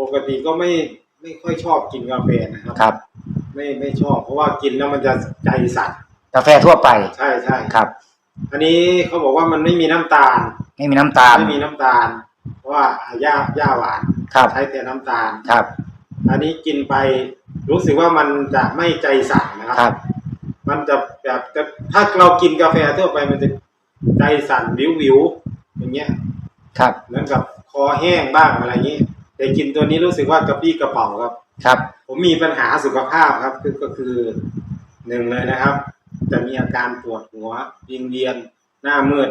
ปกติก็ไม่ไม่ค่อยชอบกินกาแฟนะครับ ครับ ไม่ไม่ชอบเพราะว่ากินแล้วมันจะใจสั่นกาแฟทั่วไป ใช่ใช่ครับ อันนี้เขาบอกว่ามันไม่มีน้ำตาล ไม่มีน้ำตาล ไม่มีน้ำตาล เพราะว่าหญ้าหญ้าหวานครับ ใช้แทนน้ำตาล ครับ อันนี้กินไปรู้สึกว่ามันจะไม่ใจสั่นนะครับ ครับ มันจะแบบจะถ้าเรากินกาแฟทั่วไปมันจะใจสั่นวิววิวๆอย่างเงี้ยครับ เหมือนกับคอแห้งบ้างอะไรอย่างนี้ แต่กินตัวนี้รู้สึกว่ากระปี้กระเป๋าครับ ครับ ผมมีปัญหาสุขภาพครับ คือก็คือหนึ่งเลยนะครับ จะมีอาการปวดหัววิงเวียนหน้ามืด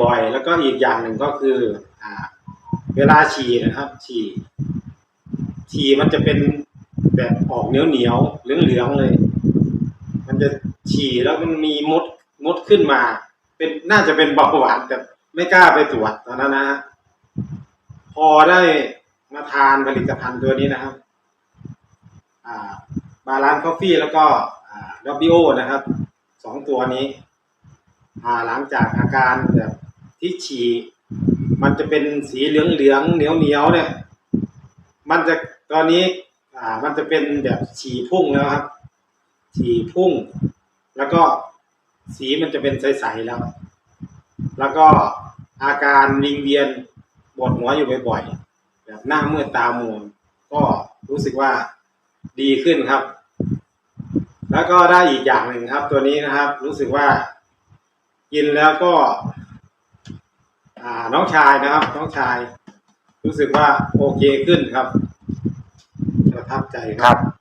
บ่อยๆ แล้วก็อีกอย่างหนึ่งก็คืออ่า เวลาฉี่นะครับ ฉี่ฉี่มันจะเป็นแบบออกเหนียวเหนียวๆเหลืองๆเลย มันจะฉี่แล้วมันมีมดมดขึ้นมา เป็นน่าจะเป็นเบาหวานแต่ไม่กล้าไปตรวจตอนนั้นนะฮะ พอได้มาทานผลิตภัณฑ์ตัวนี้นะครับบาลานซ์คอฟฟี่แล้วก็ดับบิโอนะครับสองตัวนี้อาหลังจากอาการแบบที่ฉี่มันจะเป็นสีเหลืองเหลืองเหนียวเหนียวเนี่ย มันจะตอนนี้อามันจะเป็นแบบฉี่พุ่งแล้วครับ ฉี่พุ่ง แล้วก็สีมันจะเป็นใสๆแล้ว แล้วก็อาการวิงเวียน ปวดหัวอยู่บ่อยๆแบบหน้ามืดตามัวก็รู้สึกว่าดีขึ้นครับ แล้วก็ได้อีกอย่างหนึ่งครับ ตัวนี้นะครับ รู้สึกว่ากินแล้วก็น้องชายนะครับ น้องชาย รู้สึกว่าโอเคขึ้นครับประทับใจครับ